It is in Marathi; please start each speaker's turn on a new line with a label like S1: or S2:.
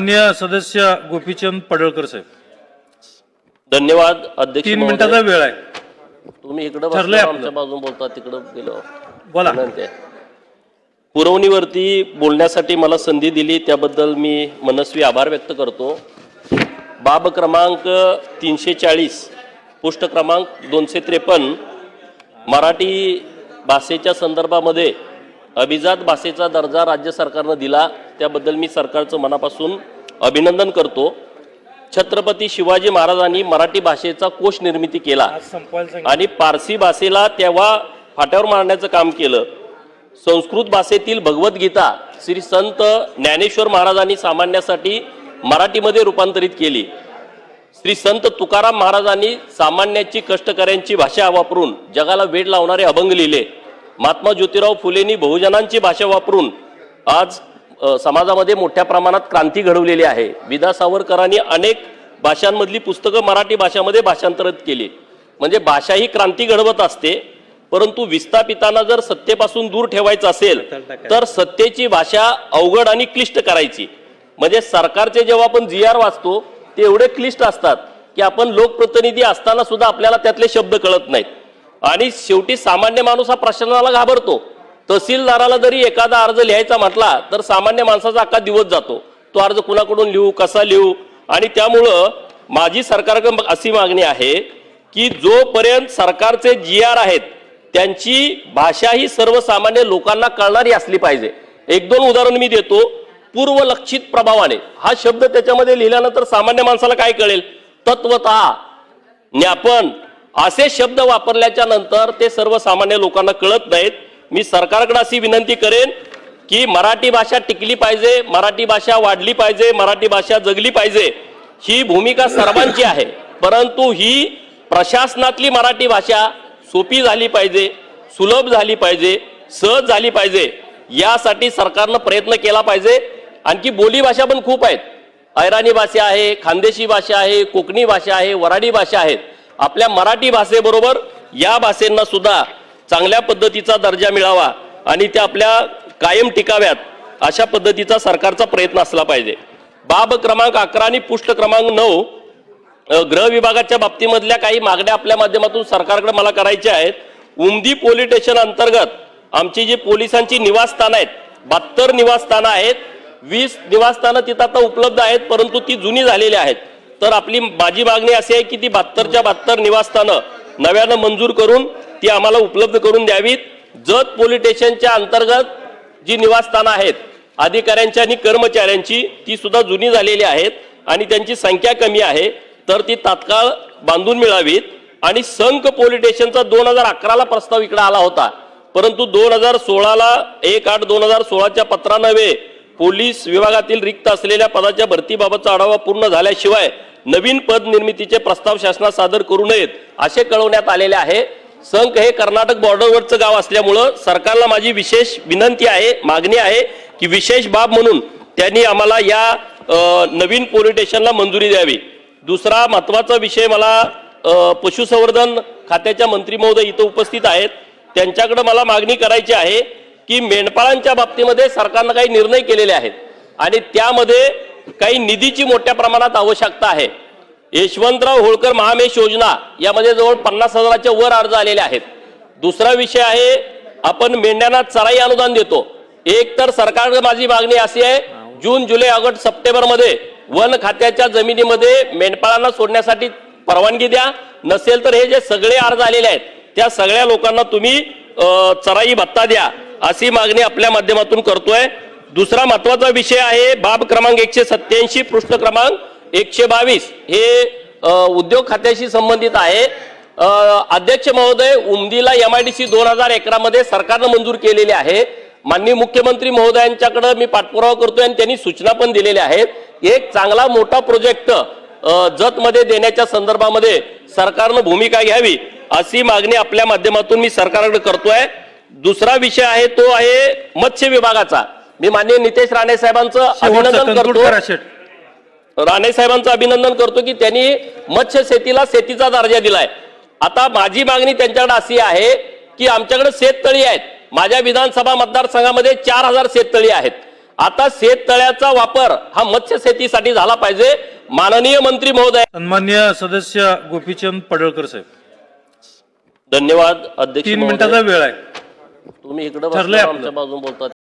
S1: मान्य सदस्य गोपीचंद पडळकर साहेब
S2: धन्यवाद अध्यक्ष
S1: तीन. मिनिटाचा वेळ आहे
S2: तुम्ही इकडे
S1: ठरलंय.
S2: आमच्या बाजून बोलता तिकडं गेलो
S1: बोला.
S2: पुरवणीवरती बोलण्यासाठी मला संधी दिली त्याबद्दल मी मनस्वी आभार व्यक्त करतो बाब क्रमांक तीनशे चाळीस पुष्ट क्रमांक दोनशे त्रेपन्न मराठी भाषेच्या संदर्भामध्ये अभिजात भाषेचा दर्जा राज्य सरकारनं दिला. त्याबद्दल मी सरकारचं मनापासून अभिनंदन करतो. छत्रपती शिवाजी महाराजांनी मराठी भाषेचा कोश निर्मिती केला. आणि पारसी भाषेला तेव्हा फाट्यावर मारण्याचं काम केलं. संस्कृत भाषेतील भगवद्गीता श्री संत ज्ञानेश्वर महाराजांनी सामान्यासाठी मराठीमध्ये रूपांतरित केली. श्री संत तुकाराम महाराजांनी सामान्याची कष्टकऱ्यांची भाषा वापरून जगाला वेड लावणारे अभंग लिहिले. महात्मा ज्योतिराव फुलेंनी बहुजनांची भाषा वापरून आज समाजामध्ये मोठ्या प्रमाणात क्रांती घडवलेली आहे. विदा सावरकरांनी अनेक भाषांमधली पुस्तकं मराठी भाषामध्ये भाषांतरित केली. म्हणजे भाषा ही क्रांती घडवत असते परंतु विस्थापितांना जर सत्तेपासून दूर ठेवायचं असेल तर सत्तेची भाषा अवघड आणि क्लिष्ट करायची. म्हणजे सरकारचे जेव्हा आपण जी आर वाचतो ते एवढे क्लिष्ट असतात की आपण लोकप्रतिनिधी असताना सुद्धा आपल्याला त्यातले शब्द कळत नाहीत. आणि शेवटी सामान्य माणूस हा प्रशासनाला घाबरतो. तहसीलदाराला जरी एखादा अर्ज लिहायचा म्हटला तर सामान्य माणसाचा अख्खा दिवस जातो. तो अर्ज कुणाकडून लिहू कसा लिहू? आणि त्यामुळं माझी सरकारकडे अशी मागणी आहे की जोपर्यंत सरकारचे जी आर आहेत त्यांची भाषा ही सर्वसामान्य लोकांना कळणारी असली पाहिजे. एक दोन उदाहरण मी देतो. पूर्वलक्षित प्रभावाने. हा शब्द त्याच्यामध्ये लिहिल्यानंतर सामान्य माणसाला काय कळेल? तत्वत ज्ञापन. असे शब्द वापरल्याच्या नंतर ते सर्वसामान्य लोकांना कळत नाहीत. मी सरकारकडे अशी विनंती करेन की मराठी भाषा टिकली पाहिजे मराठी भाषा वाढली पाहिजे मराठी भाषा जगली पाहिजे. ही भूमिका सर्वांची आहे. परंतु ही प्रशासनातली मराठी भाषा सोपी झाली पाहिजे सुलभ झाली पाहिजे सहज झाली पाहिजे. यासाठी सरकारनं प्रयत्न केला पाहिजे. आणखी बोलीभाषा पण खूप आहेत. ऐराणी भाषा आहे खानदेशी भाषा आहे कोकणी भाषा आहे वराडी भाषा आहेत. आपल्या मराठी भाषेबरोबर या भाषेंना सुद्धा चांगल्या पद्धतीचा दर्जा मिळावा आणि त्या आपल्या कायम टिकाव्यात अशा पद्धतीचा सरकारचा प्रयत्न असला पाहिजे. बाब क्रमांक अकरा आणि पुष्ट क्रमांक नऊ गृह विभागाच्या बाबतीमधल्या काही मागण्या आपल्या माध्यमातून सरकारकडे मला करायच्या आहेत. उमदी पोलीस स्टेशन अंतर्गत आमची जी पोलिसांची निवासस्थानं आहेत बहात्तर निवासस्थानं आहेत वीस निवासस्थानं तिथं आता उपलब्ध आहेत परंतु ती जुनी झालेली आहेत. तर आपली माझी मागणी अशी आहे की ती बहात्तरच्या बहात्तर निवासस्थानं नव्यानं मंजूर करून ती आम्हाला उपलब्ध करून द्यावीत. जत पोलीस स्टेशनच्या अंतर्गत जी निवासस्थानं आहेत अधिकाऱ्यांची आणि कर्मचाऱ्यांची ती सुद्धा जुनी झालेली आहेत आणि त्यांची संख्या कमी आहे. तर ती तात्काळ बांधून मिळावीत आणि संघ पोलीस स्टेशनचा दोन हजार अकराला प्रस्ताव इकडे आला होता. परंतु दोन हजार सोळाला एक आठ दोन हजार सोळाच्या पत्रानव्हे पोलीस विभागातील रिक्त असलेल्या पदाच्या भरतीबाबतचा आढावा पूर्ण झाल्याशिवाय नवीन पद निर्मितीचे प्रस्ताव शासनात सादर करू नयेत असे कळवण्यात आलेले आहे. संख हे कर्नाटक बॉर्डरवरचं गाव असल्यामुळं सरकारला माझी विशेष विनंती आहे मागणी आहे की विशेष बाब म्हणून त्यांनी आम्हाला या नवीन पोलीस स्टेशनला मंजुरी द्यावी. दुसरा महत्त्वाचा विषय मला पशुसंवर्धन खात्याच्या मंत्री महोदय इथं उपस्थित आहेत. त्यांच्याकडे मला मागणी करायची आहे की मेंढपाळांच्या बाबतीमध्ये सरकारनं काही निर्णय केलेले आहेत. आणि त्यामध्ये काही निधीची मोठ्या प्रमाणात आवश्यकता आहे. यशवंतराव होळकर महामेश योजना यामध्ये जवळ पन्नास हजाराच्या वर अर्ज आलेले आहेत. दुसरा विषय आहे आपण मेंढ्यांना चराई अनुदान देतो. एक तर सरकारकडे माझी मागणी अशी आहे जून जुलै ऑगस्ट सप्टेंबरमध्ये वन खात्याच्या जमिनीमध्ये मेंढपाळांना सोडण्यासाठी परवानगी द्या. नसेल तर हे जे सगळे अर्ज आलेले आहेत त्या सगळ्या लोकांना तुम्ही चराई भत्ता द्या. अशी मागणी आपल्या माध्यमातून करतोय. दुसरा महत्त्वाचा विषय आहे बाब क्रमांक एकशे सत्याऐंशी पृष्ठ क्रमांक एकशे बावीस. हे उद्योग खात्याशी संबंधित आहे. अध्यक्ष महोदय उमदीला एम आय डी सी दोन हजार अकरामध्ये सरकारनं मंजूर केलेली आहे. माननीय मुख्यमंत्री महोदयांच्याकडे मी पाठपुरावा करतोय आणि त्यांनी सूचना पण दिलेल्या आहेत. एक चांगला मोठा प्रोजेक्ट जतमध्ये देण्याच्या संदर्भामध्ये सरकारनं भूमिका घ्यावी अशी मागणी आपल्या माध्यमातून मी सरकारकडे करतोय. दुसरा विषय आहे तो आहे मत्स्य विभागाचा. मी माननीय नितेश राणे साहेबांचं अभिनंदन करतो. राणे साहेबांचं अभिनंदन करतो की त्यांनी मत्स्य शेतीला शेतीचा दर्जा दिलाय. आता माझी मागणी त्यांच्याकडे अशी आहे की आमच्याकडे शेततळी आहेत. माझ्या विधानसभा मतदारसंघामध्ये चार हजार शेततळी आहेत. आता शेततळ्याचा वापर हा मत्स्यशेतीसाठी झाला पाहिजे. माननीय मंत्री महोदय.
S1: सन्मान्य सदस्य गोपीचंद पडळकर साहेब.
S2: धन्यवाद अध्यक्ष
S1: तीन. मिनिटाचा वेळ आहे.
S2: तुम्ही इकडे
S1: ठरलंय आपलं.
S2: आमच्या बाजून बोलतात